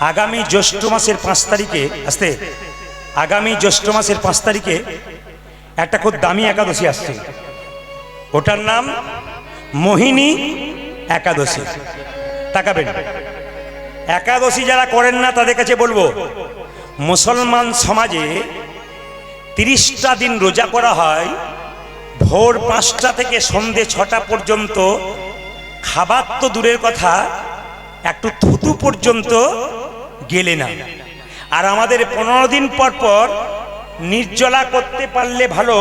আগামী জ্যৈষ্ঠ মাসের পাঁচ তারিখে, আসতে, আগামী জ্যৈষ্ঠ মাসের পাঁচ তারিখে একটা খুব দামি একাদশী আসছে। ওটার নাম মোহিনী একাদশী। তাকাবেন। একাদশী যারা করেন না, তাদের কাছে বলব, মুসলমান সমাজে তিরিশটা দিন রোজা করা হয়, ভোর পাঁচটা থেকে সন্ধে ছটা পর্যন্ত খাবার তো দূরের কথা একটু থুতু পর্যন্ত গেলে না। আর আমাদের পনেরো দিন পর পর নির্জলা করতে পারলে ভালো,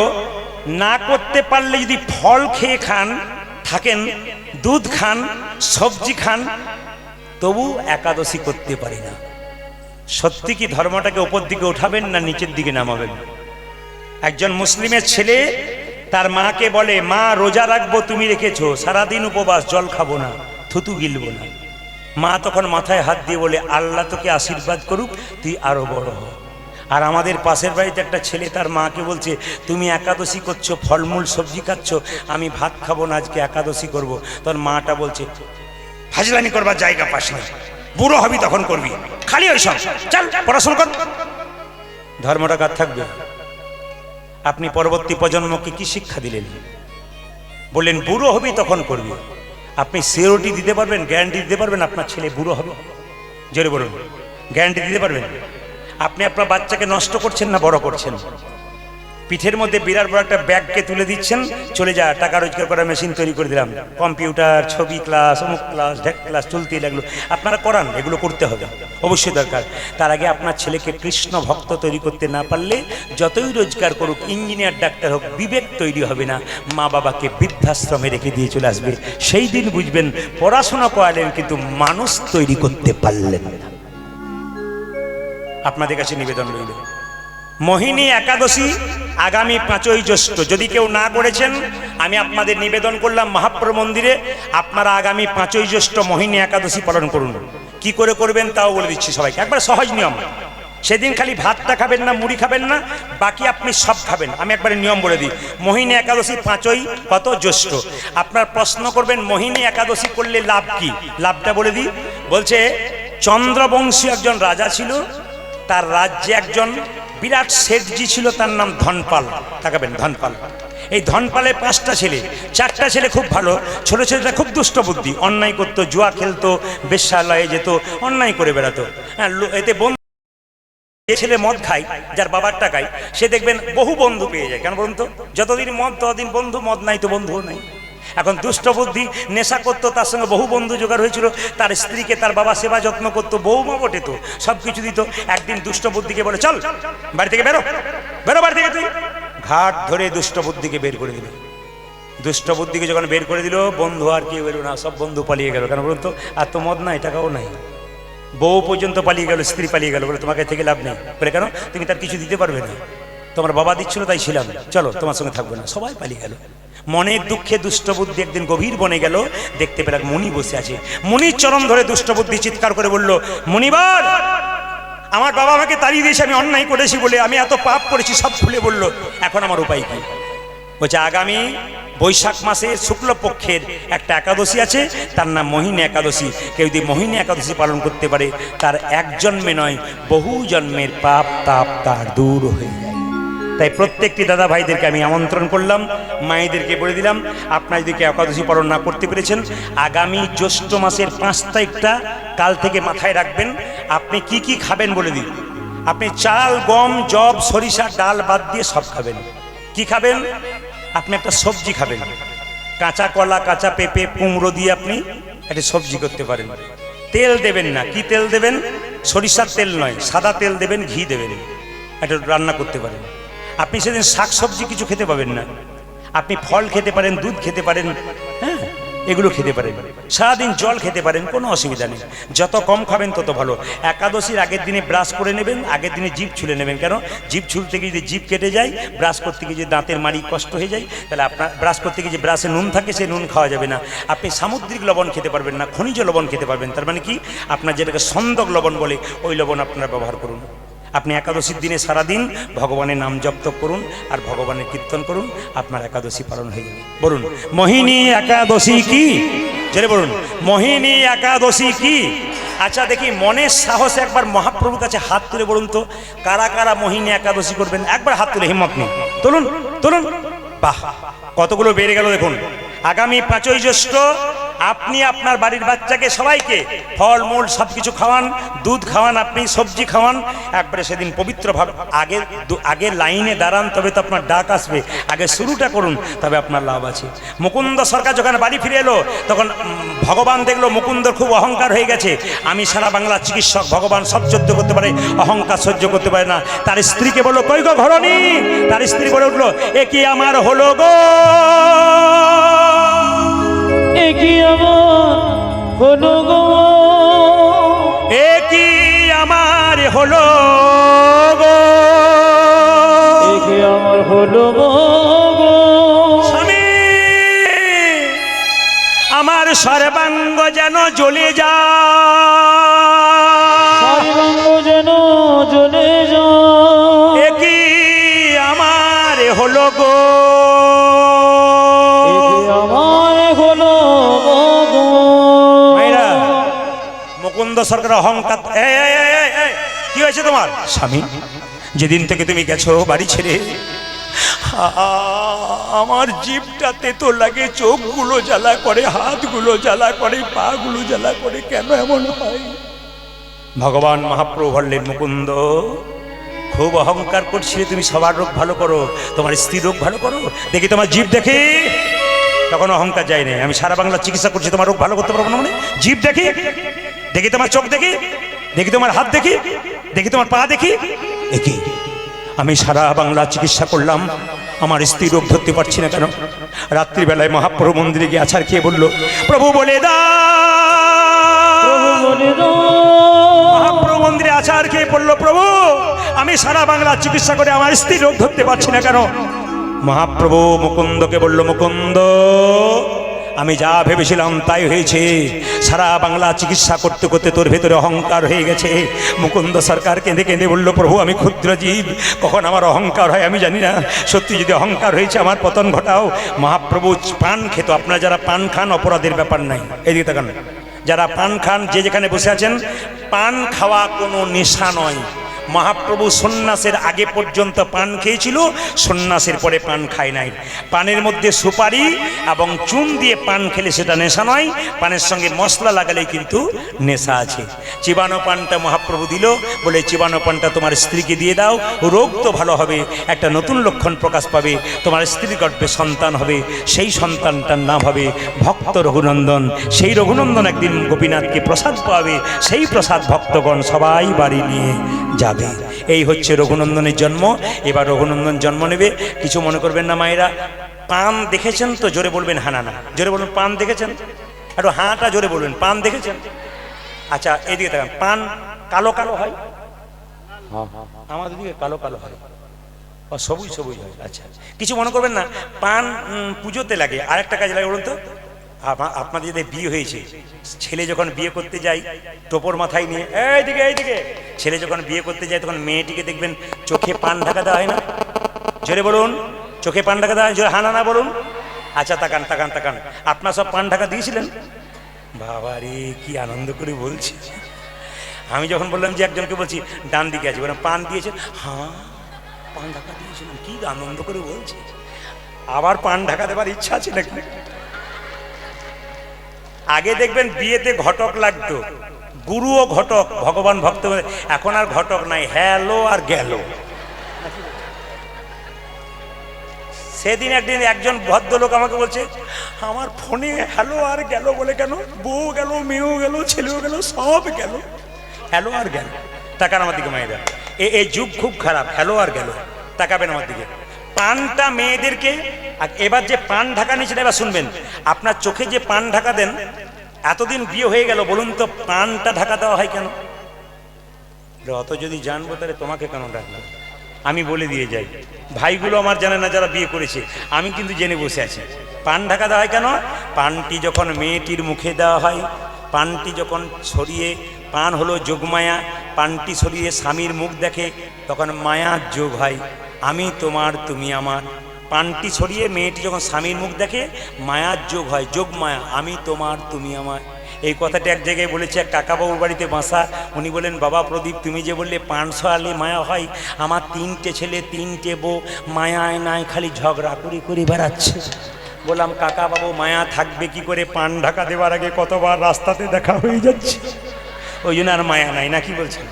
না করতে পারলে যদি ফল খেয়ে খান, থাকেন, দুধ খান, সবজি খান, তবু একাদশী করতে পারি না। সত্যি কি ধর্মটাকে ওপর দিকে উঠাবেন না নিচের দিকে নামাবেন? একজন মুসলিমের ছেলে তার মাকে বলে, মা, রোজা রাখব, তুমি রেখেছো, সারাদিন উপবাস, জল খাব না, থুতু গিলবো না। মা তখন মাথায় হাত দিয়ে বলে, আল্লাহ তোকে আশীর্বাদ করুক, তুই আরও বড় হ। আর আমাদের পাশের বাড়িতে একটা ছেলে, তার মাকে বলছে, তুমি একাদশী করছ, ফলমূল, সবজি খাচ্ছ, আমি ভাত খাব না, আজকে একাদশী করব। তোর মাটা বলছে, ফাজলামি করবার জায়গা পাস না। বুড়ো হবি তখন করবি। খালি ওই সব। চল, পড়াশোনা কর। ধর্মটা কার থাকবে? আপনি পরবর্তী প্রজন্মকে কি শিক্ষা দিলেন? বললেন, বুড়ো হবি তখন করবি। আপনি সিওরিটি দিতে পারবেন, গ্যারান্টি দিতে পারবেন, আপনার ছেলে বুড়ো হবে। জোরে বলুন। গ্যারান্টি দিতে পারবেন? আপনি আপনার বাচ্চাকে নষ্ট করছেন না বড় করছেন? পিঠের মধ্যে বিরাট বড় একটা ব্যাগকে তুলে দিচ্ছেন। চলে যা, টাকা রোজগার করার মেশিন তৈরি করে দিলাম। কম্পিউটার, ছবি ক্লাস অমুক ক্লাস ঢেক ক্লাস চলতেই লাগল। আপনারা করান, এগুলো করতে হবে। অবশ্যই দরকার। তার আগে আপনার ছেলেকে কৃষ্ণ ভক্ত তৈরি করতে না পারলে যতই রোজগার করুক ইঞ্জিনিয়ার ডাক্তার হোক, বিবেক তৈরি হবে না। মা বাবাকে বৃদ্ধাশ্রমে রেখে দিয়ে চলে আসবে। সেই দিন বুঝবেন, পড়াশোনা করালেন কিন্তু মানুষ তৈরি করতে পারলেন আপনাদের কাছে নিবেদন রইল। মোহিনী একাদশী আগামী পাঁচই জ্যৈষ্ঠ। যদি কেউ না করেছেন, আমি আপনাদের নিবেদন করলাম মহাপ্রভু মন্দিরে, আপনারা আগামী পাঁচই জ্যৈষ্ঠ মোহিনী একাদশী পালন করুন। কি করে করবেন তাও বলে দিচ্ছি সবাইকে। একবার সহজ নিয়ম। সেদিন খালি ভাতটা খাবেন না, মুড়ি খাবেন না, বাকি আপনি সব খাবেন। আমি একবারে নিয়ম বলে দিই। মোহিনী একাদশী পাঁচই কত জ্যৈষ্ঠ? আপনার প্রশ্ন করবেন, মোহিনী একাদশী করলে লাভ কি? লাভটা বলে দিই। বলছে, চন্দ্রবংশী একজন রাজা ছিল তার রাজ্যে একজন বিরাট শেঠজি ছিল, তার নাম ধনপাল। তাকাবেন, ধনপাল। এই ধনপালের পাঁচটা ছেলে, চারটা ছেলে খুব ভালো, ছোট ছেলেটা খুব দুষ্ট বুদ্ধি, অন্যায় করতো, জুয়া খেলতো, বেশ্যালয়ে যেত, অন্যায় করে বেড়াতো। হ্যাঁ এতে বন্ধু যে ছেলে মদ খায়, যার বাবার টাকায়, সে দেখবেন বহু বন্ধু পেয়ে যায়। কেন বলুন তো? যতদিন মদ, ততদিন বন্ধু, মদ নাই তো বন্ধুও নাই। এখন দুষ্ট বুদ্ধি, নেশা করতো, তার সঙ্গে বহু বন্ধু জোগাড় হয়েছিল। তার স্ত্রীকে তার বাবা সেবা যত্ন করতো বৌমা বটে তো সব কিছু দিত। একদিন দুষ্ট বুদ্ধিকে বলে, চল, বাড়ি থেকে বেরো বেরো বাড়ি থেকে তুই। ঘাট ধরে দুষ্ট বুদ্ধিকে বের করে দিল। দুষ্ট বুদ্ধিকে যখন বের করে দিল, বন্ধু আর কেউ এলো না, সব বন্ধু পালিয়ে গেল। কেন বলুন তো? আর তো মদ নাই, টাকাও নাই। বউ পর্যন্ত পালিয়ে গেল, স্ত্রী পালিয়ে গেল, বলে তোমাকে থেকে লাভ নেই। বলে, কেন? তুমি তার কিছু দিতে পারবে না। তোমার বাবা দিচ্ছিল, তাই ছিলাম। চলো, তোমার সঙ্গে থাকবে না। সবাই পালিয়ে গেল। মনের দুঃখে দুষ্টবুদ্ধি একদিন গভীর বনে গেল, দেখতে পেলাম মণি বসে আছে। মণির চরম ধরে দুষ্টবুদ্ধি চিৎকার করে বলল মণিবার আমার বাবা আমাকে তাড়িয়ে দিয়েছে, আমি অন্যায় করেছি বলে, আমি এত পাপ করেছি, সব খুলে বলল, এখন আমার উপায় কি? বলছে, আগামী বৈশাখ মাসে শুক্লপক্ষের একটা একাদশী আছে, তার নাম মোহিনী একাদশী। কেউ যদি মোহিনী একাদশী পালন করতে পারে, তার এক জন্মে নয়, বহু জন্মের পাপ তাপ তার দূর হয়ে তাই প্রত্যেকটি দাদা ভাইদেরকে আমি আমন্ত্রণ করলাম, মায়েদেরকে বলে দিলাম, আপনারা যদি একাদশী পালন না করতে পেরেছেন, আগামী জ্যৈষ্ঠ মাসের পাঁচ তারিখটা কাল থেকে মাথায় রাখবেন। আপনি কি কি খাবেন বলে দিন। আপনি চাল, গম জব সরিষা, ডাল বাদ দিয়ে সব খাবেন। কি খাবেন? আপনি একটা সবজি খাবেন। কাঁচা কলা, কাঁচা পেঁপে, কুমড়ো দিয়ে আপনি একটা সবজি করতে পারেন। তেল দেবেন না। কি তেল দেবেন? সরিষার তেল নয়, সাদা তেল দেবেন, ঘি দেবেন। এটা রান্না করতে পারেন। আপনি সেদিন শাক সবজি কিছু খেতে পাবেন না। আপনি ফল খেতে পারেন, দুধ খেতে পারেন হ্যাঁ? এগুলো খেতে পারেন। সারাদিন জল খেতে পারেন, কোনো অসুবিধা নেই। যত কম খাবেন, তত ভালো। একাদশীর আগের দিনে ব্রাশ করে নেবেন, আগের দিনে জিভ ছুলে নেবেন। কেন? জিভ ছুলতে গিয়ে যদি জিভ কেটে যায়, ব্রাশ করতে গিয়ে যদি দাঁতের মাড়ি কষ্ট হয়ে যায়, তাহলে আপনার ব্রাশ করতে গিয়ে যে ব্রাশে নুন থাকে সেই নুন খাওয়া যাবে না। আপনি সামুদ্রিক লবণ খেতে পারবেন না, খনিজ লবণ খেতে পারবেন। তার মানে কি? আপনার যেটাকে সন্দক লবণ বলে, ওই লবণ আপনারা ব্যবহার করুন। আপনি একাদশীর দিনে সারাদিন ভগবানের নাম জপ তপ করুন আর ভগবানের কীর্তন করুন, আপনার একাদশী পালন হয়ে যাবে। বলুন, মোহিনী একাদশী কি? জেনে বলুন, মোহিনী একাদশী কি? আচ্ছা দেখি, মনের সাহস একবার মহাপ্রভুর কাছে হাত তুলে বলুন তো, কারা কারা মোহিনী একাদশী করবেন? একবার হাত তুলে, হিম্মত নেই। তুলুন তুলুন। বাহ, কতগুলো বেড়ে গেল দেখুন। আগামী পাঁচই জ্যৈষ্ঠ আপনি আপনার বাড়ির বাচ্চাকে, সবাইকে ফল মূল সব কিছু খাওয়ান, দুধ খাওয়ান, আপনি সবজি খাওয়ান। একবারে সেদিন পবিত্রভাবে আগে আগে লাইনে দাঁড়ান, তবে তো আপনার ডাক আসবে। আগে শুরুটা করুন, তবে আপনার লাভ আছে। মুকুন্দ সরকার যখন বাড়ি ফিরে এলো, তখন ভগবান দেখল মুকুন্দর খুব অহংকার হয়ে গেছে। আমি সারা বাংলার চিকিৎসক, ভগবান সব সহ্য করতে পারে, অহংকার সহ্য করতে পারে না। তার স্ত্রীকে বলল, কই গো ঘরণী? তার স্ত্রী বলে উঠল, এ কি আমার হলো গো? একই আমার হলো গো। এ কি আমার হলো গো। একই আমার হলো গো স্বামী আমার সর্বাঙ্গ যেন জ্বলে যা সর্বাঙ্গ যেন জ্বলে যা এ কি আমার হলো গো। সরকার অহংকার। কি হয়েছে তোমার? স্বামী, যেদিন থেকে তুমি গেছো বাড়ি ছেড়ে, আমার জিভটাতে তো লাগে, চোখগুলো জ্বালা করে, হাতগুলো জ্বালা করে, পাগুলো জ্বালা করে, কেন এমন হয়? ভগবান মহাপ্রভু বললেন মুকুন্দ, খুব অহংকার করছিলে তুমি সবার রোগ ভালো করো, তোমার স্ত্রী রোগ ভালো করো। দেখি তোমার জীব দেখি। তখন অহংকার যায় নাই আমি সারা বাংলা চিকিৎসা করছি, তোমার রোগ ভালো করতে পারব না মানে? জীব দেখি। দেখি তোমার চোখ দেখি? দেখি তোমার হাত দেখি? দেখি তোমার পা দেখি? দেখি। আমি সারা বাংলা চিকিৎসা করলাম। আমার স্ত্রী রোগ ধরতে পারছি না কেন? রাত্রিবেলায় মহাপ্রভু মন্দিরে গিয়ে আছার খেয়ে বলল প্রভু বলে দা মহাপ্রভু মন্দিরে আচার খেয়ে পড়ল প্রভু আমি সারা বাংলা চিকিৎসা করে আমার স্ত্রী রোগ ধরতে পারছি না কেন? মহাপ্রভু মুকুন্দকে বলল মুকুন্দ আমি যা ভেবেছিলাম তাই হয়েছে। সারা বাংলা চিকিৎসা করতে করতে তোর ভেতরে অহংকার হয়ে গেছে। মুকুন্দ সরকার কেঁদে কেঁদে বলল, প্রভু, আমি ক্ষুদ্র জীব। কখন আমার অহংকার হয় আমি জানি না। সত্যি যদি অহংকার হয়েছে, আমার পতন ঘটাও। মহাপ্রভু পান খেত। আপনারা যারা পান খান, অপরাধের ব্যাপার নাই। এদিকে তাকান। যারা পান খান, যে যেখানে বসে আছেন পান খাওয়া কোনো নেশা নয়। মহাপ্রভু সন্ন্যাসের আগে পর্যন্ত পান খেয়েছিল, সন্ন্যাসের পরে পান খায় নাই। পানের মধ্যে সুপারি এবং চুন দিয়ে পান খেলে সেটা নেশা নয়, পানের সঙ্গে মশলা লাগালেই কিন্তু নেশা আছে। চিবানো পানটা মহাপ্রভু দিল, বলে চিবানো পানটা তোমার স্ত্রীকে দিয়ে দাও, রোগ তো ভালো হবে, একটা নতুন লক্ষণ প্রকাশ পাবে, তোমার স্ত্রীর গর্ভে সন্তান হবে, সেই সন্তানটার নাম হবে ভক্ত রঘুনন্দন। সেই রঘুনন্দন একদিন গোপীনাথকে প্রসাদ পাবে, সেই প্রসাদ ভক্তগণ সবাই বাড়ি নিয়ে যাবে। এই হচ্ছে রঘুনন্দনের জন্ম। এবার রঘুনন্দন জন্ম নেবে। কিছু মনে করবেন না মায়েরা। পান দেখেছেন তো? জোরে বলবেন হানা না জোরে বলবেন পান দেখেছেন? একটু হাঁটা জোরে বলবেন পান দেখেছেন? আচ্ছা এদিকে তাকান। পান কালো কালো হয়? আমাদের দিকে কালো কালো হয়। সবুজ সবুজ হয়। আচ্ছা। কিছু মনে করবেন না? পান পুজোতে লাগে। আরেকটা কাজ লাগে বলুন তো। আপনাদের বিয়ে হয়েছে, ছেলে যখন বিয়ে করতে যায়, টোপর মাথায় নিয়ে এইদিকে এইদিকে ছেলে যখন বিয়ে করতে যায়, তখন মেয়েটিকে দেখবেন চোখে পান ঢাকা দেওয়া হয় না? জোরে বলুন, চোখে পান ঢাকা দেওয়া হয় জোরে হানা না বলুন? আচ্ছা তাকান তাকান তাকান, আপনার সব পান ঢাকা দিয়েছিলেন? বাবা রে, কি আনন্দ করে বলছি। আমি যখন বললাম যে একজনকে বলছি, ডান দিকে আছে, বললাম, পান দিয়েছেন হ্যাঁ পান ঢাকা দিয়েছিলাম, কি আনন্দ করে বলছি। আবার পান ঢাকা দেবার ইচ্ছা আছে নাকি? আগে দেখবেন বিয়েতে ঘটক লাগতো। গুরু ও ঘটক, ভগবান ভক্ত এখন আর ঘটক নাই, হ্যালো আর গেল। সেদিন একদিন একজন ভদ্রলোক আমাকে বলছে, আমার ফোনে হ্যালো আর গেল বলে কেন? বউ গেল, মেয়েও গেল, ছেলেও গেল, সব গেল। হ্যালো আর গেল। তাকান আমার দিকে মায়েরা। এই যুগ খুব খারাপ, হ্যালো আর গেল। তাকাবেন আমার দিকে। পানটা মেয়েদেরকে, আর এবার যে পান ঢাকা নিয়েছেন এবার শুনবেন। আপনার চোখে যে পান ঢাকা দেন, এতদিন বিয়ে হয়ে গেল, বলুন তো পানটা ঢাকা দেওয়া হয় কেন? অত যদি জানব তাহলে তোমাকে কেন ডাকলাম? আমি বলে দিয়ে যাই। ভাইগুলো আমার জানে না যারা বিয়ে করেছে, আমি কিন্তু জেনে বসে আছি। পান ঢাকা দেওয়া হয় কেন? পানটি যখন মেয়েটির মুখে দেওয়া হয়, পানটি যখন ছড়িয়ে, পান হলো যোগমায়া, পানটি ছড়িয়ে স্বামীর মুখ দেখে, তখন মায়ার যোগ হয়। আমি তোমার, তুমি আমার। পানটি ছড়িয়ে মেয়েটি যখন স্বামীর মুখ দেখে, মায়ার যোগ হয়, যোগ মায়া, আমি তোমার, তুমি আমার। এই কথাটা এক জায়গায় বলেছে এক কাকাবাবুর বাড়িতে বাসা। উনি বলেন বাবা প্রদীপ, তুমি যে বললে পাঁচশো আলে মায়া হয়, আমার তিনটে ছেলে, তিনটে বউ, মায়ায় নাই, খালি ঝগড়া করি করি বেড়াচ্ছে। বললাম কাকা বাবু মায়া থাকবে কি করে? পান ঢাকা দেওয়ার আগে কতবার রাস্তাতে দেখা হয়ে যাচ্ছে? ওই জন্য আর মায়া নাই, না কি বলছেন?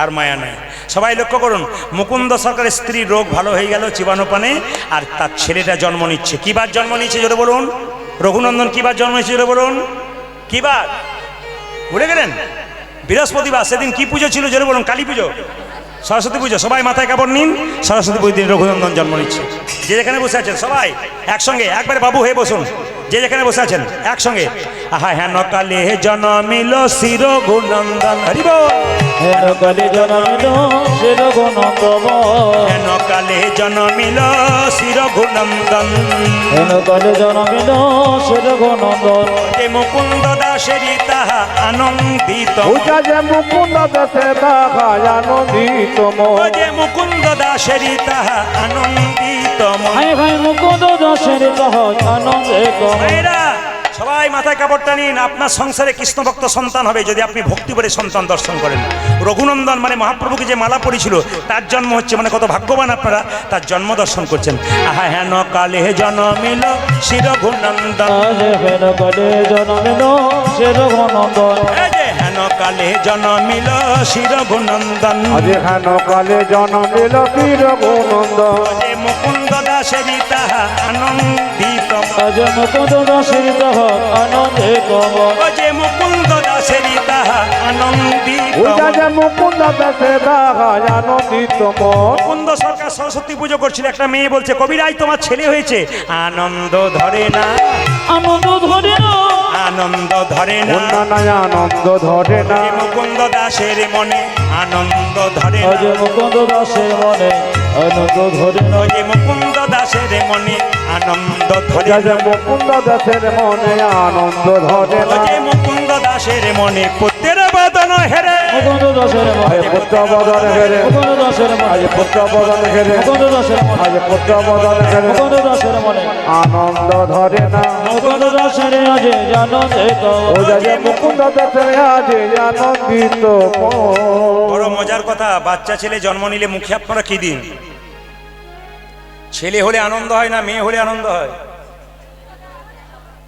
আর মায়া নাই সবাই লক্ষ্য করুন, মুকুন্দ সরকারের স্ত্রীর রোগ ভালো হয়ে গেল চিবানো পানে আর তার ছেলেটা জন্ম নিচ্ছে। কিবার জন্ম নিচ্ছে জোরে বলুন? রঘুনন্দন কিবার জন্ম নিচ্ছে জোরে বলুন? কিবার ভুলে গেলেন? বৃহস্পতিবার, সেদিন কি পুজো ছিল জোরে বলুন? কালী পুজো? সরস্বতী পুজো। সবাই মাথায় কাপড় নিন, সরস্বতী পুজো দিন রঘুনন্দন জন্ম নিচ্ছে। যে যেখানে বসে আছেন সবাই একসঙ্গে, একবারে বাবু হয়ে বসুন। যে যেখানে বসে আছেন একসঙ্গে। আহা হেন কালে জনমিল শির গুনন্দন হরিব হেন কালে জনমিল সে রঘুনন্দন হেন কালে জনমিল শির গুনন্দন হেন কালে জনমিল সে রঘুনন্দন যে মুকুন্দ দাসেরি তাহা আনন্দিত। পূজা যে মুকুন্দ দেশে দেখায় আনন্দিত। যে মুকুন্দ দাসেরি তাহা আনন্দিত। হাই ভাই মুকুন্দ দাসের কহ আনন্দে কহ সবাই মাথায় কাপড়টা নিন আপনার সংসারে কৃষ্ণ ভক্ত সন্তান হবে যদি আপনি ভক্তি করে সন্তান দর্শন করেন। রঘুনন্দন মানে মহাপ্রভুকে যে মালা পড়েছিল তার জন্ম হচ্ছে মানে কত ভাগ্যবান আপনারা তার জন্ম দর্শন করছেন। আহা হেন কালে জনমিল শ্রী রঘুনন্দন। হেন কালে জনমিল সে রঘুনন্দন। হেন কালে জনমিল শ্রী রঘুনন্দন। মুকুন্দ দাসেরি তাহা আনন্দিত। আজ মুকুন্দ দাসের কহ আনন্দে যে মুকুন্দ দাসেরি তাহা আনন্দিত। পূজা যে মুকুন্দ দেশে দেখায় আনন্দিত মুকুন্দ সরকার সরস্বতী পুজো করছিল একটা মেয়ে বলছে কবিরাই তোমার ছেলে হয়েছে। আনন্দ ধরে না। আনন্দ ধরে না। আনন্দ ধরে না। আনন্দ ধরে না। মুকুন্দ দাসের মনে আনন্দ ধরে না। মুকুন্দ দাসের মনে আনন্দ ধরে নয় মুকুন্দ দাসের মনে। আনন্দ ধরে। মুকুন্দ দেশের মনে আনন্দ ধরে ও মুকুন্দ দাসের মনে পুত্রের বদন হেরে। মুকুন্দ দাসের মনে পুত্র বদন হেরে। মুকুন্দ দাসের মনে পুত্র বদন হেরে। মুকুন্দ দাসের মনে পুত্র বদন হেরে। মুকুন্দ দাসের মনে আনন্দ ধরে না। মুকুন্দ দাসের আজ পূজা যে মুকুন্দ দেশের আজ আনন্দিত বড় মজার কথা বাচ্চা ছেলে জন্ম নিলে মুখে আপনারা কি দিন? ছেলে হলে আনন্দ হয় না মেয়ে হলে আনন্দ হয়?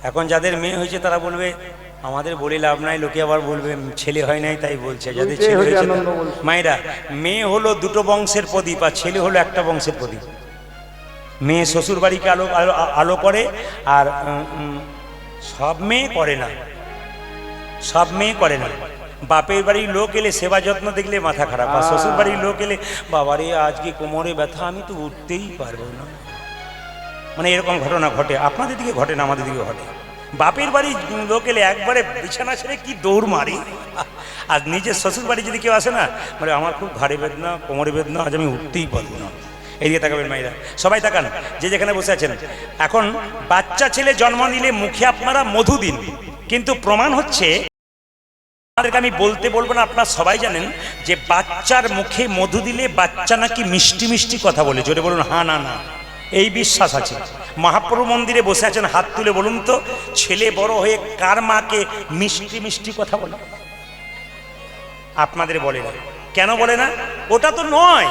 এখন যাদের মেয়ে হয়েছে তারা বলবে আমাদের বলে লাভ নাই লোকে আবার বলবে ছেলে হয় নাই তাই বলছে। যাদের ছেলে হয়েছে মায়েরা মেয়ে হলো দুটো বংশের প্রদীপ আর ছেলে হলো একটা বংশের প্রদীপ। মেয়ে শ্বশুর বাড়িকে আলো আলো আলো করে আর সব মেয়ে করে না। সব মেয়ে করে না। বাপের বাড়ির লোক এলে সেবা যত্ন দেখলে মাথা খারাপ, আর শ্বশুর বাড়ির লোক এলে, বাবারে, আজকে কোমরে ব্যথা, আমি তো উঠতেই পারব না। মানে এরকম ঘটনা ঘটে, আপনাদের দিকে ঘটে না, আমাদের দিকে ঘটে। বাপের বাড়ির লোক এলে একবারে বিছানা ছেড়ে কি দৌড় মারে? আর নিজের শ্বশুর বাড়ি যদি কেউ আসে না মানে আমার খুব ঘাড়ে বেদনা, কোমরে বেদনা, আজ আমি উঠতেই পারব না। এদিকে তাকাবেন মাইরা সবাই তাকান, যে যেখানে বসে আছেন। এখন বাচ্চা ছেলে জন্ম নিলে মুখে আপনারা মধু দিন, কিন্তু প্রমাণ হচ্ছে আপনাদেরকে আমি বলতে বলব না, আপনারা সবাই জানেন যে বাচ্চার মুখে মধু দিলে বাচ্চা নাকি মিষ্টি মিষ্টি কথা বলে। জোরে বলুন হা না না। এই বিশ্বাস আছে। মহাপ্রভু মন্দিরে বসে আছেন, হাত তুলে বলুন তো, ছেলে বড় হয়ে কার মাকে মিষ্টি মিষ্টি কথা বলে? আপনাদের বলে না। কেন বলে না? ওটা তো নয়।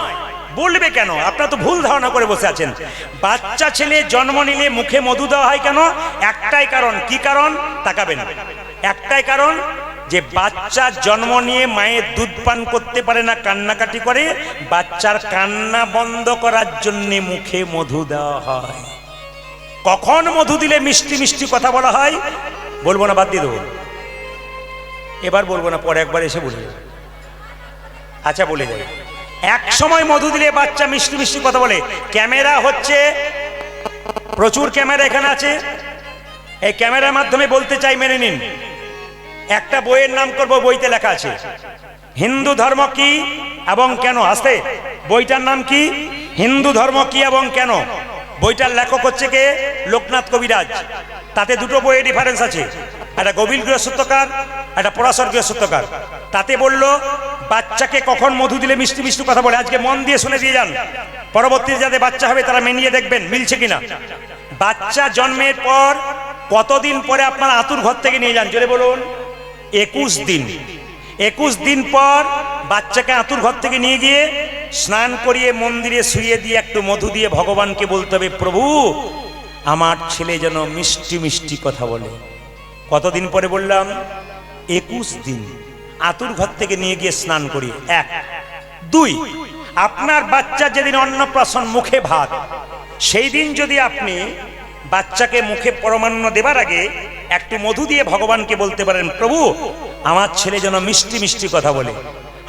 বলবে কেন? আপনারা তো ভুল ধারণা করে বসে আছেন। বাচ্চা ছেলে জন্ম নিলে মুখে মধু দেওয়া হয় কেন? একটাই কারণ। কি কারণ? তাকাবেন। একটাই কারণ যে বাচ্চা জন্ম নিয়ে মায়ের দুধ পান করতে পারে না, কান্নাকাটি করে, বাচ্চার কান্না বন্ধ করার জন্য মুখে মধু দেওয়া হয়। কখন মধু দিলে মিষ্টি মিষ্টি কথা বলা হয়? বলব না, বাদ দিয়ে দেবো। এবার বলব না, পরে একবার এসে বলে আচ্ছা বলে যাবে এক সময় মধু দিলে বাচ্চা মিষ্টি মিষ্টি কথা বলে। ক্যামেরা হচ্ছে, প্রচুর ক্যামেরা এখানে আছে। এই ক্যামেরার মাধ্যমে বলতে চাই, মেনে নিন। একটা বইয়ের নাম করব, বইতে লেখা আছে। হিন্দু ধর্ম কি এবং কেন? আসতে, বইটার নাম কি? হিন্দু ধর্ম কি এবং কেন? বইটার লেখক হচ্ছে কে? লোকনাথ কবিরাজ। তাতে দুটো বইয়ের ডিফারেন্স আছে। একটা গভীর গৃহসূত্রকার একটা পরাশর গৃহসূত্রকার তাতে বলল, বাচ্চাকে কখন মধু দিলে মিষ্টি মিষ্টি কথা বলে? আজকে মন দিয়ে শুনে দিয়ে যান। পরবর্তীতে যাদের বাচ্চা হবে, তারা মেনিয়ে দেখবেন, মিলছে কিনা। বাচ্চা জন্মের পর, কতদিন পরে আপনার আতুর ঘর থেকে নিয়ে যান? জোরে বলুন। একুশ দিন। একুশ দিন পর বাচ্চাকে আতুর ঘর থেকে নিয়ে গিয়ে স্নান করিয়ে মন্দিরে শুয়ে দিয়ে একটু মধু দিয়ে ভগবানকে বলতে হবে, প্রভু, আমার ছেলে যেন মিষ্টি মিষ্টি কথা বলে। কতদিন পরে বললাম, একুশ দিন। আতুর ঘর থেকে নিয়ে গিয়ে স্নান করি। এক। দুই, আপনার বাচ্চা যেদিন অন্নপ্রাশন মুখে ভাত, সেই দিন যদি আপনি বাচ্চাকে মুখে পরমান্ন দেবার আগে একটু মধু দিয়ে ভগবানকে বলতে পারেন, প্রভু, আমার ছেলে যেন মিষ্টি মিষ্টি কথা বলে।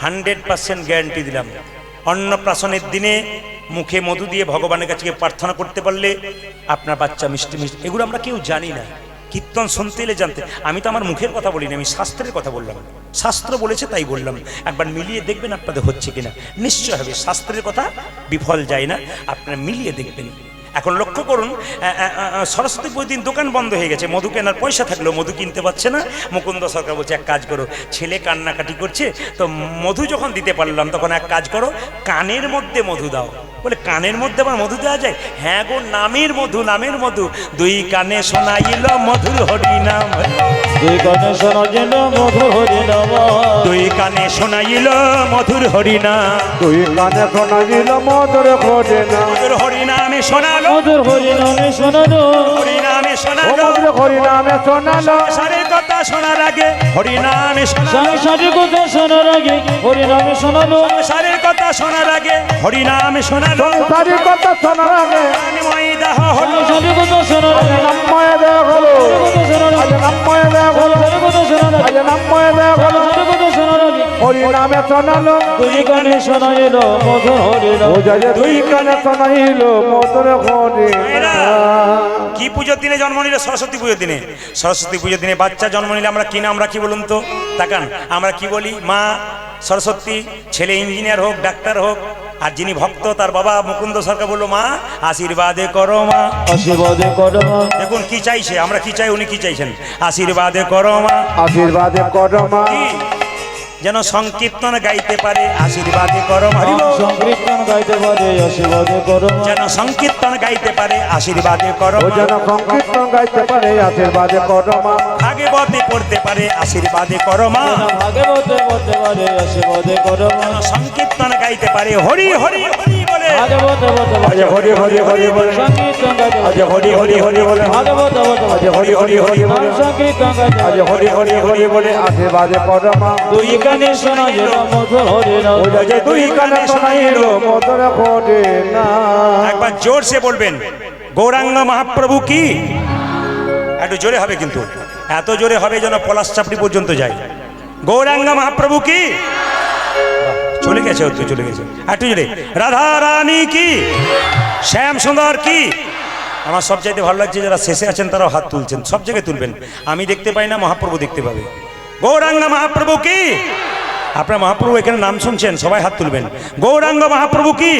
হান্ড্রেড পার্সেন্ট গ্যারান্টি দিলাম। অন্নপ্রাশনের দিনে মুখে মধু দিয়ে ভগবানের কাছে প্রার্থনা করতে পারলে আপনার বাচ্চা মিষ্টি মিষ্টি এগুলো আমরা কেউ জানি না। কীর্তন শুনতে এলে জানতে। আমি তো আমার মুখের কথা বলিনি, আমি শাস্ত্রের কথা বললাম। শাস্ত্র বলেছে তাই বললাম। একবার মিলিয়ে দেখবেন আপনাদের হচ্ছে কিনা। নিশ্চয় হবে, শাস্ত্রের কথা বিফল যায় না। আপনারা মিলিয়ে দেখবেন। এখন লক্ষ্য করুন সরস্বতী পুজোর দিন দোকান বন্ধ হয়ে গেছে, মধু কেনার পয়সা থাকলেও মধু কিনতে পারছে না। মুকুন্দ সরকার বলছে, এক কাজ করো, ছেলে কান্নাকাটি করছে, তো মধু যখন দিতে পারলাম, তখন এক কাজ করো, কানের মধ্যে মধু দাও। বলে কানের মধ্যে আবার মধু দেওয়া যায়? হ্যাঁ গো নামের মধু নামের মধু। দুই কানে শোনাইল মধুর হরি নাম দুই কানে শোনা যেন মধুর হরি নাম দুই কানে শোনাইল মধুর হরি নাম দুই কানে শোনাইল মধুর ঘটে না মধুর হরি নামে শোনালো। মধুর হরি নামে শোনানো হরি নামে শোনালো। মধুর হরি নামে শোনালো কথা শোনার আগে হরি নামে শোনালো সংসারের কথা শোনার আগে হরি নামে শোনানো সংসারের কথা শোনার আগে। হরি নামে শোনালো সংসারী কথা শোনার আগে। প্রাণময় দাহ হলো সংসারের কথা শোনার আগে। নামময় দেহ হলো নামময় দেহ হলো কথা শোনার আগে। নামময় দেহ হলো কথা শোনার আগে। হরি শোনালো। দুই কানে শোনা মধুর হরি নাম ও যায় দুই কানে শোনাইল মধুর ঘটে কি পুজোর দিনে জন্ম নিলে? সরস্বতী পুজোর দিনে। সরস্বতী পুজোর দিনে বাচ্চা জন্ম নিলে আমরা কি আমরা রাখি বলুন তো? তাকান আমরা কি বলি? মা সরস্বতী ছেলে ইঞ্জিনিয়ার হোক ডাক্তার হোক আর যিনি ভক্ত তার বাবা মুকুন্দ সরকার বলল মা আশীর্বাদে করো মা। আশীর্বাদে করো দেখুন কি চাইছে? আমরা কি চাই উনি কি চাইছেন? আশীর্বাদে করো মা। আশীর্বাদে করমা কি? যেন সংকীর্তন গাইতে পারে আশীর্বাদে করম হরি সংকীর্তন গাইতে পারে আশীর্বাদে করম যেন সংকীর্তন গাইতে পারে আশীর্বাদে করম যেন সংকীর্তন গাইতে পারে আশীর্বাদে করম ভাগবতে পড়তে পারে আশীর্বাদে করম মা। ভাগবতে পড়তে পারে আশীর্বাদে করম যেন সংকীর্তন গাইতে পারে হরি হরি হরি। আজ হরি হরি হরি বলে আজ হরি হরি হরি বলে আজ হরি হরি হরি বলে আজ হরি হরি হরি বলে আশীর্বাদে করমা দুই কানে শোনা যেন মধুর হরি নাম ও যায় দুই কানে শোনাইল মধুর ঘটে না একবার জোরসে বলবেন গৌরাঙ্গ মহাপ্রভু কি একটু জোরে হবে কিন্তু এত জোরে হবে যেন পলাশ চাপড়ি পর্যন্ত যায় গৌরাঙ্গ মহাপ্রভু কি চলে গেছে ও তো চলে গেছে। একটু জোরে রাধা রানী কি? শ্যাম সুন্দর কি? আমার সব চাইতে ভালো লাগছে যারা শেষে আছেন, তারাও হাত তুলছেন, সব জায়গায় তুলবেন। আমি দেখতে পাই না, মহাপ্রভু দেখতে পাবে। গৌরাঙ্গ মহাপ্রভু কি? আপনার মহাপ্রভু এখানে নাম শুনছেন, সবাই হাত তুলবেন। গৌরাঙ্গ মহাপ্রভু কি?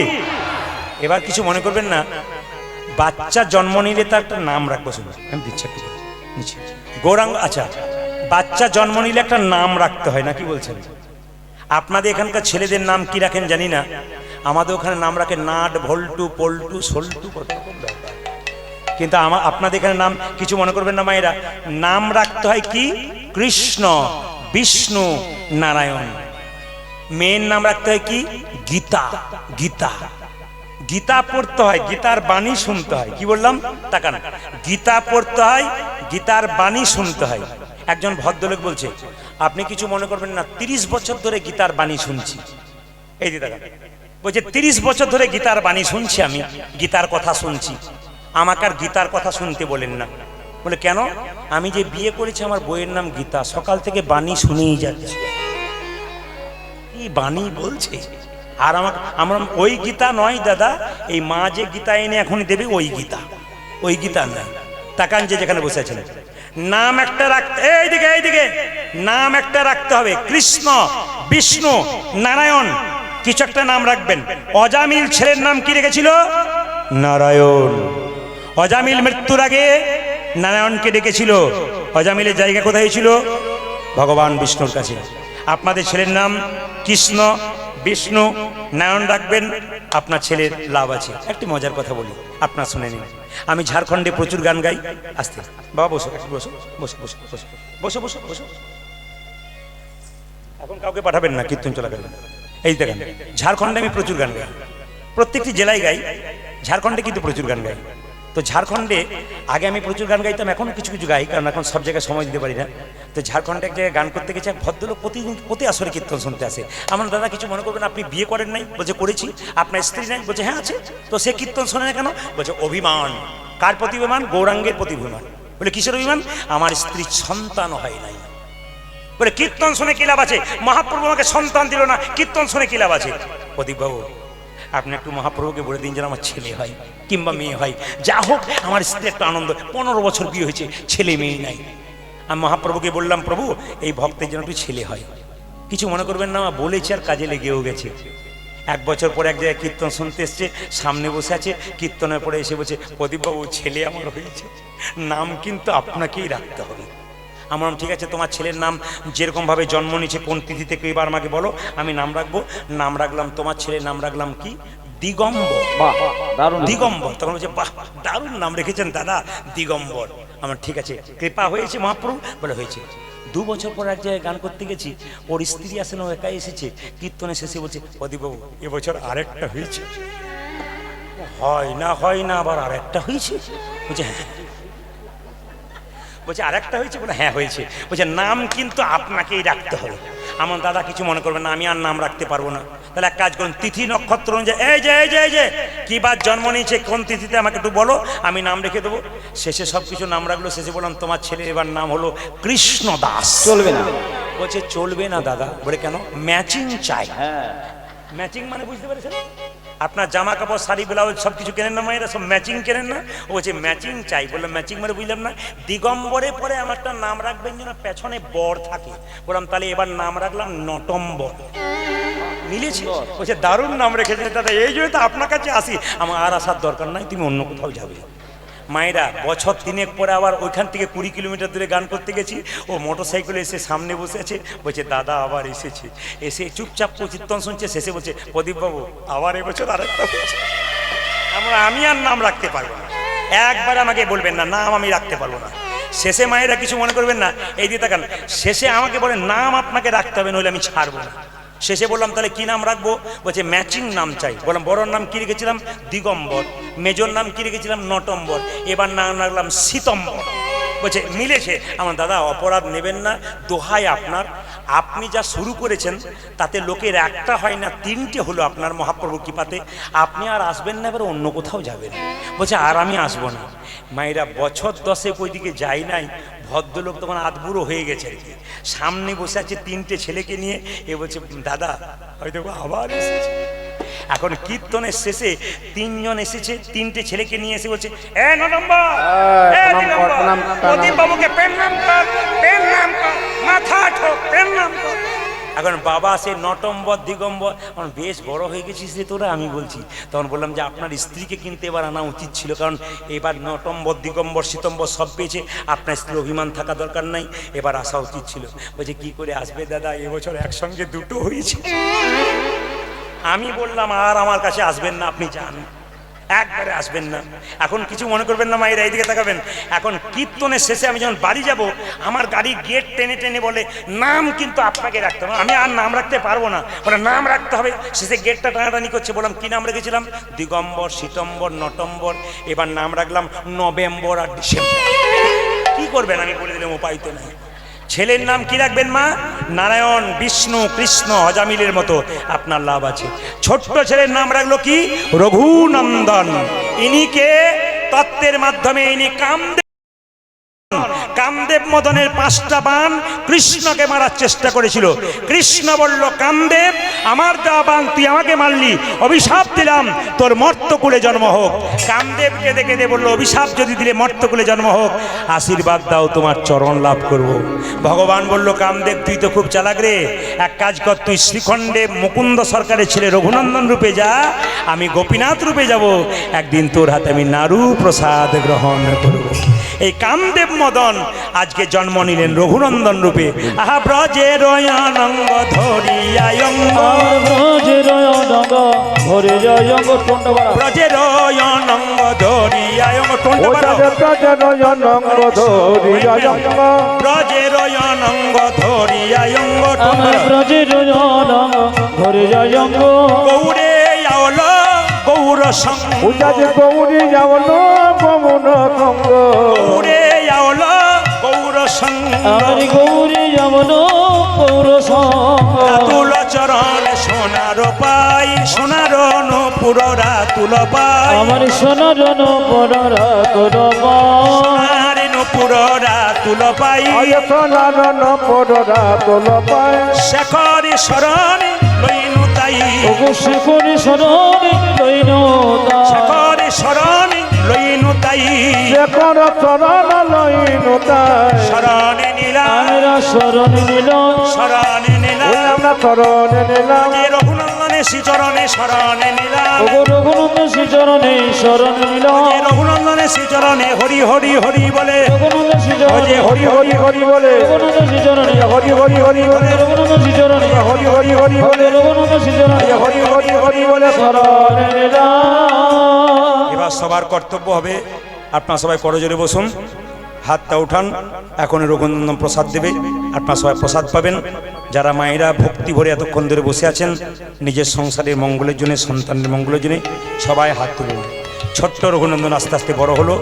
এবার কিছু মনে করবেন না। বাচ্চা জন্ম নিলে তার একটা নাম রাখব শুনুন। আমি দিচ্ছি গৌরাঙ্গ আচ্ছা বাচ্চা জন্ম নিলে একটা নাম রাখতে হয় না, কি বলছেন? আপনাদের এখানকার ছেলেদের নাম কি রাখেন জানি না। আমাদের ওখানে নাম রাখে নাট, ভল্টু, পল্টু, সল্টু, কত কিন্তু আমার আপনাদের এখানে নাম কিছু মনে করবেন না মায়েরা। নাম রাখতে হয় কি? কৃষ্ণ, বিষ্ণু, নারায়ণ। মেয়ের নাম রাখতে হয় কি? গীতা গীতা। গীতা পড়তে হয়, গীতার বাণী শুনতে হয়। কি বললাম? তাকান। গীতা পড়তে হয়, গীতার বাণী শুনতে হয়। একজন ভদ্রলোক বলছে, আপনি কিছু মনে করবেন না, তিরিশ বছর ধরে গীতার বাণী শুনছি। এই যে তাকান বলছে, তিরিশ বছর ধরে গীতার বাণী শুনছি আমি, গীতার কথা শুনছি। আমাকে আর গীতার কথা শুনতে বলেন না। বলে, কেন? আমি যে বিয়ে করেছি, আমার বইয়ের নাম গীতা, সকাল থেকে বাণী শুনেই যাচ্ছে। কি বাণী বলছে? আর আমাকে, আমার ওই গীতা নয় দাদা, এই মা যে গীতা এনে এখনই দেবে, ওই গীতা। ওই গীতা নয়। তাকান যে যেখানে বসে আছেন। নাম একটা রাখতে এইদিকে এইদিকে। নাম একটা রাখতে হবে। কৃষ্ণ, বিষ্ণু, নারায়ণ। কিছু একটা নাম রাখবেন। অজামিল ছেলের নাম কি রেখেছিল? নারায়ণ। অজামিল মৃত্যুর আগে নারায়ণকে ডেকেছিল। অজামিলের জায়গা কোথায় ছিল? ভগবান বিষ্ণুর কাছে। আপনাদের ছেলের নাম কৃষ্ণ বিষ্ণু নারায়ণ রাখবেন আপনার ছেলের লাভ আছে। একটি মজার কথা বলি, আপনার শুনে নিন। আমি ঝাড়খণ্ডে প্রচুর গান গাই। আসতে। বাবা, বসো বসো বসো বসো বসো বসো বসো বসো। এখন কাউকে পাঠাবেন না, কীর্তন চলাকালীন। এই দেখেন, ঝাড়খণ্ডে আমি প্রচুর গান গাই। প্রত্যেকটি জেলায় গাই, ঝাড়খণ্ডে কিন্তু প্রচুর গান গাই। তো ঝাড়খণ্ডে আগে আমি প্রচুর গান গাইতাম, এখন কিছু কিছু গাই, কারণ এখন সব জায়গায় সময় দিতে পারি না। তো ঝাড়খণ্ডে এক জায়গায় গান করতে গেছে, এক ভদ্রলোক প্রতিদিন প্রতি আসরে কীর্তন শুনতে আসে। আমার দাদা কিছু মনে করবেন, আপনি বিয়ে করেন নাই? বলছে, করেছি। আপনার স্ত্রী নাই? বলছে হ্যাঁ আছে। তো সে কীর্তন শোনে না কেন? বলছে, অভিমান। কার প্রতি অভিমান? গৌরাঙ্গের প্রতি অভিমান। বলে, কিসের অভিমান? আমার স্ত্রী সন্তান হয় নাই। বলে, কীর্তন শুনে কি লাভ আছে? মহাপ্রভু আমাকে সন্তান দিল না, কীর্তন শুনে কি লাভ আছে? প্রদীপ বাবু আপনি একটু মহাপ্রভুকে বলে দিন যেন আমার ছেলে হয়, কিংবা মেয়ে হয়। যা হোক, আমার স্ত্রী একটা আনন্দ। পনেরো বছর বিয়ে হয়েছে, ছেলে মেয়ে নাই। আমি মহাপ্রভুকে বললাম, প্রভু, এই ভক্তের যেন একটু ছেলে হয়। কিছু মনে করবেন না বলেছে আর কাজে লেগেও গেছে। এক বছর পরে এক জায়গায় কীর্তন শুনতে এসছে, সামনে বসে আছে, কীর্তনের পরে এসে বলছে, প্রদীপবাবু, ছেলে আমার হয়েছে। নাম কিন্তু আপনাকেই রাখতে হবে। আমার ঠিক আছে তোমার ছেলের নাম যেরকমভাবে জন্ম নিয়েছে কোন তিথি থেকে এবার আমাকে বলো আমি নাম রাখব। নাম রাখলাম তোমার ছেলের নাম রাখলাম কি? দিগম্বর। বাহ দারুণ দিগম্বর। তখন বলছে বাহ দারুণ নাম রেখেছেন দাদা দিগম্বর। আমার ঠিক আছে কৃপা হয়েছে মহাপ্রভু? বলে হয়েছে। দু বছর পর এক জায়গায় গান করতে গেছি ওর স্ত্রী আসেন ও একাই এসেছে কীর্তনে শেষে বলছে প্রদীপবাবু এবছর আরেকটা হয়েছে। হয় না হয় না আবার আরেকটা হয়েছে। বলছে হ্যাঁ বলছে আরেকটা হয়েছে? বলে হ্যাঁ হয়েছে। বলছে নাম কিন্তু আপনাকেই রাখতে হবে। আমার দাদা কিছু মনে করবেন না আমি আর নাম রাখতে পারব না। তাহলে এক কাজ করুন তিথি নক্ষত্র অনুযায়ী এই যে এই যে এই যে কি বার জন্ম নিয়েছে কোন তিথিতে আমাকে একটু বলো আমি নাম রেখে দেবো। শেষে সব কিছু নাম রাখল শেষে বললাম তোমার ছেলে এবার নাম হলো কৃষ্ণ দাস চলবে না। বলছে চলবে না দাদা। বলে কেন? ম্যাচিং চাই। হ্যাঁ। ম্যাচিং মানে বুঝতে পেরেছেন? আপনার জামা কাপড় শাড়ি, ব্লাউজ সব কিছু কেনেন না মায়েরা? সব ম্যাচিং কেনেন না? ও বলছে ম্যাচিং চাই। বললাম ম্যাচিং মানে বুঝলাম না। দিগম্বরে পরে আমার একটা নাম রাখবেন যেন পেছনে বর থাকে। বললাম, তাহলে এবার নাম রাখলাম নটম্বর। মিলেছে? বলছে, দারুণ নাম রেখেছে দাদা এই জন্য তো আপনার কাছে আসি। আমার আর আসার দরকার নাই, তুমি অন্য কোথাও যাবে। মায়েরা, বছর তিনেক পরে আবার ওইখান থেকে কুড়ি কিলোমিটার দূরে গান করতে গেছি। ও মোটর সাইকেলে এসে সামনে বসে আছে, বলছে, দাদা আবার এসেছে। এসে চুপচাপ কীর্তন শুনছে, শেষে বলছে, প্রদীপবাবু, আবার এবছর আরেকটা হয়েছে। আমরা, আমি আর নাম রাখতে পারব না। একবার আমাকে বলবেন না, নাম আমি রাখতে পারব না। শেষে মায়েরা কিছু মনে করবেন না, এই দিয়ে তাকান, শেষে আমাকে বলে, নাম আপনাকে রাখতে হবে, নইলে আমি ছাড়বো না। শেষে বললাম, তাহলে কি নাম রাখব? বলছে, ম্যাচিং নাম চাই। বললাম, বড়র নাম কি রেখেছিলাম? দিগম্বর। মেজর নাম কি রেখেছিলাম? নটম্বর। এবার নাম রাখলাম শীতম্বর বলছে মিলেছে আমার দাদা, অপরাধ নেবেন না। দোহাই আপনার। আপনি যা শুরু করেছেন, তাতে লোকের একটা হয় না, তিনটে হলো আপনার মহাপ্রভু কৃপাতে। আপনি আর আসবেন না, এবার অন্য কোথাও যাবেন। বলছে, আর আমি আসব না। মায়েরা, বছর দশে ওইদিকে যাই নাই। ভদ্রলোক তখন আধবুড়ো হয়ে গেছে। আর কি সামনে বসে আছে তিনটে ছেলেকে নিয়ে এ বলছে দাদা হয়তো আবার এসেছে। এখন কীর্তনের শেষে তিনজন এসেছে তিনটে ছেলেকে নিয়ে এসে বলছে এ। প্রদীপ বাবুকে কর নাম কর। মাথা ঠোক প্রণাম কর। এখন বাবা সে নটম্বর, দিগম্বর, এখন বেশ বড় হয়ে গেছিস রে তোরা, আমি বলছি। তখন বললাম যে আপনার স্ত্রীকে কিন্তু এবার আনা উচিত ছিল, কারণ এবার নটম্বর, দিগম্বর, শীতম্বর সব পেয়েছে, আপনার স্ত্রীর অভিমান থাকা দরকার নাই, এবার আসা উচিত ছিল। বলছে, কি করে আসবে দাদা? এবছর একসঙ্গে দুটো হয়েছে। আমি বললাম, আর আমার কাছে আসবেন না, আপনি যান। একবারে আসবেন না। এখন কিছু মনে করবেন না, মায়েরা, এইদিকে তাকাবেন। এখন কীর্তনের শেষে আমি যখন বাড়ি যাব, আমার গাড়ি গেট টেনে টেনে বলে, নাম কিন্তু আপনাকে রাখতে হবে। আমি আর নাম রাখতে পারব না। বলে, নাম রাখতে হবে। শেষে গেটটা টানাটানি করছে, বললাম, কী নাম রেখেছিলাম? দিগম্বর শীতম্বর নটম্বর। এবার নাম রাখলাম, নভেম্বর আর ডিসেম্বর। কী করবেন? আমি বলে দিলাম, উপায় তো নেই। ছেলের নাম কি রাখবেন মা? নারায়ণ, বিষ্ণু, কৃষ্ণ, অজামিলের মতো। আপনার লাভ আছে। ছোট্ট ছেলের নাম রাখল কি? রঘুনন্দন। ইনিকে তত্ত্বের মাধ্যমে ইনি কামদেব। কামদেব মদনের পাঁচটা বান কৃষ্ণকে মারার চেষ্টা করেছিল। কৃষ্ণ বলল, কামদেব, আমার দেওয়া বান তুই আমাকে মারলি। অভিশাপ দিলাম, তোর মর্তকুলে জন্ম হোক। কামদেবকে দেখে দে বলল, অভিশাপ যদি দিলে মর্তকুলে জন্ম হোক, আশীর্বাদ দাও, তোমার চরণ লাভ করব। ভগবান বলল, কামদেব, তুই তো খুব চালাক রে। এক কাজ কর, তুই শ্রীখণ্ডে মুকুন্দ সরকারের ছেলে রঘুনন্দন রূপে যা। আমি গোপীনাথ রূপে যাব। একদিন তোর হাতে আমি নারু প্রসাদ গ্রহণ করব। এই কামদেব মদন আজকে জন্ম নিলেন রঘুনন্দন রূপে। আহা ব্রজের অনঙ্গ ধরিয়ায়ঙ্গ আর ব্রজের অনঙ্গ ভরে জয় অঙ্গ টন্ড বাড়া ব্রজের অনঙ্গ ধরিয়ায়ঙ্গ টোনটা ওটা বাড়াও। যেটা যেন জনঙ্গ ধরিয়া জঙ্গ ব্রজের অনঙ্গ ধরিয়া অঙ্গ টোন আমার বাড়াও। ব্রজের জনম ধরে আওল গৌর সঙ্গ। গৌরী যাবল গমন সঙ্গ গৌরে আওল গৌর সঙ্গ। গৌরী যেমন গৌর সঙ্গ। তুল চরণ সোনার পাই সোনার নপুর রাতুল পাই। আমার সোনার নপুর রাতুল পাই। পড়া তোল পায় শেখর শরণ লইনু তাই ওগো শেখরে শরণে লইন শেখর শরণ লইনু তাই। শেখর চরণ লইনু তাই। শরণে নিলাম। শরণ নিল শরণে নিলাম। আমরা শরণ নিলাম। রঘুনন্দনে শ্রীচরণে শরণে নিলাম শরণ রঘুনন্দনে শ্রীচরণে হরি হরি হরি বলে রঘুনন্দ শ্রী ও চরণে যে হরি হরি হরি বলে রঘুনন্দ শ্রী চরণে হরি হরি হরি বলে রঘুনন্দ শ্রী চরণে হরি হরি হরি বলে রঘুনন্দ শ্রী চরণে হরি হরি হরি বলে শরণ নিলাম এবার সবার কর্তব্য হবে আপনার সবাই করজোরে বসুন হাতটা উঠান এখন রঘুনন্দন প্রসাদ দেবে। আপনার সবাই প্রসাদ পাবেন। যারা মায়েরা ভক্তি ভরে এতক্ষণ ধরে বসে আছেন নিজের সংসারের মঙ্গলের জন্য সন্তানের মঙ্গলের জন্য সবাই হাত তুলুন। ছোট্ট রঘুনন্দন আস্তে আস্তে বড় হলো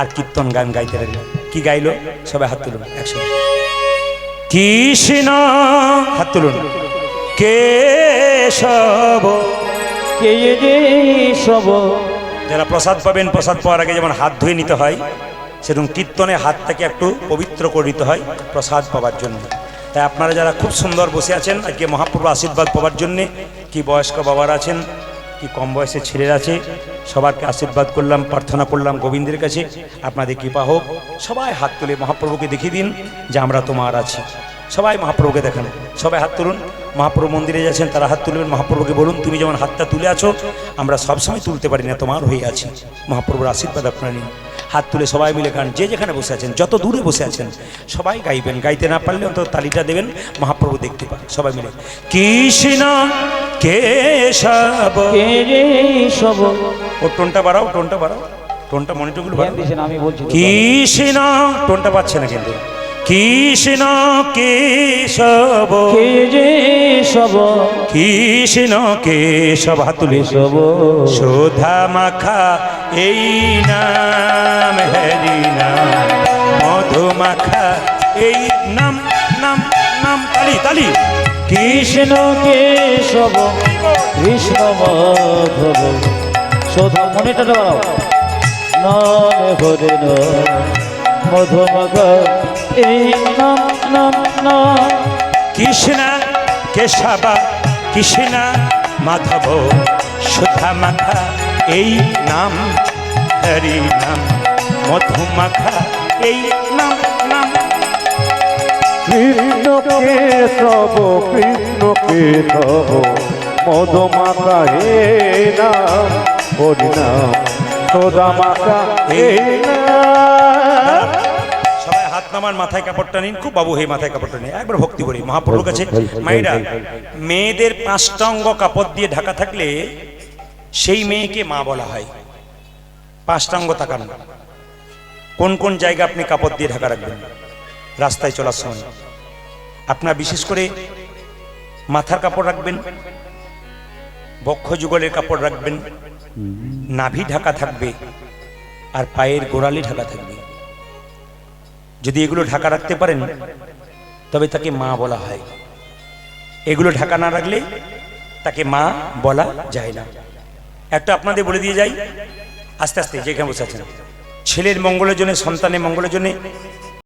আর কীর্তন গান গাইতে লাগল। কি গাইলো? সবাই হাত তুলুন একসাথে কৃষ্ণ হাত তুলুন। কেশব কে সব। যারা প্রসাদ পাবেন প্রসাদ পাওয়ার আগে যেমন হাত ধুয়ে নিতে হয় সেরকম কীর্তনে হাতটাকে একটু পবিত্র করে নিতে হয়, প্রসাদ পাওয়ার জন্য। তাই আপনারা যারা খুব সুন্দর বসে আছেন আজকে মহাপ্রভু আশীর্বাদ পাওয়ার জন্যে, কি বয়স্ক বাবারা আছেন, কি কম বয়সের ছেলেরা আছে, সবারকে আশীর্বাদ করলাম, প্রার্থনা করলাম গোবিন্দের কাছে। আপনাদের কৃপা হোক, সবাই হাত তুলে মহাপ্রভুকে দেখিয়ে দিন যে আমরা তোমার আছি। সবাই মহাপ্রভুকে দেখান, সবাই হাত তুলুন। মহাপ্রভু মন্দিরে যাচ্ছেন, তারা হাত তুলবেন, মহাপ্রভুকে বলুন, তুমি যেমন হাতটা তুলে আছো, আমরা সবসময় তুলতে পারি না, তোমার হয়ে আছি। মহাপ্রভুর আশীর্বাদ আপনারা নিন। হাত তুলে সবাই মিলে গান যে যেখানে বসে আছেন যত দূরে বসে আছেন সবাই গাইবেন গাইতে না পারলে অন্তত তালিটা দেবেন মহাপ্রভু দেখতে পান সবাই মিলে। কৃষ্ণ কেশব। কেশব। ও টোনটা বাড়াও টোনটা বাড়াও টোনটা মনিটরগুলো বাড়াও। কৃষ্ণ টোনটা পাচ্ছে না কিন্তু। কৃষ্ণ কেশব। কে যে সব? কৃষ্ণ কেশব হাত তুলে। সব? শোধা মাখা এই নাম হরি নাম। মধু মাখা এই নাম নাম নাম। তালি তালি। কৃষ্ণ কেশব কৃষ্ণ মাধব। শোধা মনেটা বাড়াও। নন হরে নাম। নাম নাম কৃষ্ণ কেশবা কৃষ্ণ মাধব সুধা মাখা এই নাম হরি নাম মধু মাখা এই নাম নাম। কৃষ্ণ কেশব কৃষ্ণ কেশব মধুমাতা হে নাম হরি নাম সোদা মাতা হে নাম। হাত নামান মাথায় কাপড়টা নিন। খুব বাবু হয়ে মাথায় কাপড়টা নিন একবার ভক্তি করি। মহাপ্রভুর কাছে, মায়েরা, মেয়েদের পাঁচটা অঙ্গ কাপড় দিয়ে ঢাকা থাকলে সেই মেয়েকে মা বলা হয়। পাঁচটা অঙ্গ তাকান। কোন কোন জায়গা আপনি কাপড় দিয়ে ঢাকা রাখবেন? রাস্তায় চলার সময়। আপনার বিশেষ করে মাথার কাপড় রাখবেন, বক্ষ যুগলের কাপড় রাখবেন, নাভি ঢাকা থাকবে, আর পায়ের গোড়ালি ঢাকা থাকবে। যদি এগুলো ঢাকা রাখতে পারেন, তবে তাকে মা বলা হয়। এগুলো ঢাকা না রাখলে তাকে মা বলা যায় না। একটা আপনাদের বলে দিয়ে যাই। আস্তে আস্তে, যেখানে বসে আছেন। ছেলের মঙ্গলের জন্য, সন্তানের মঙ্গলের জন্য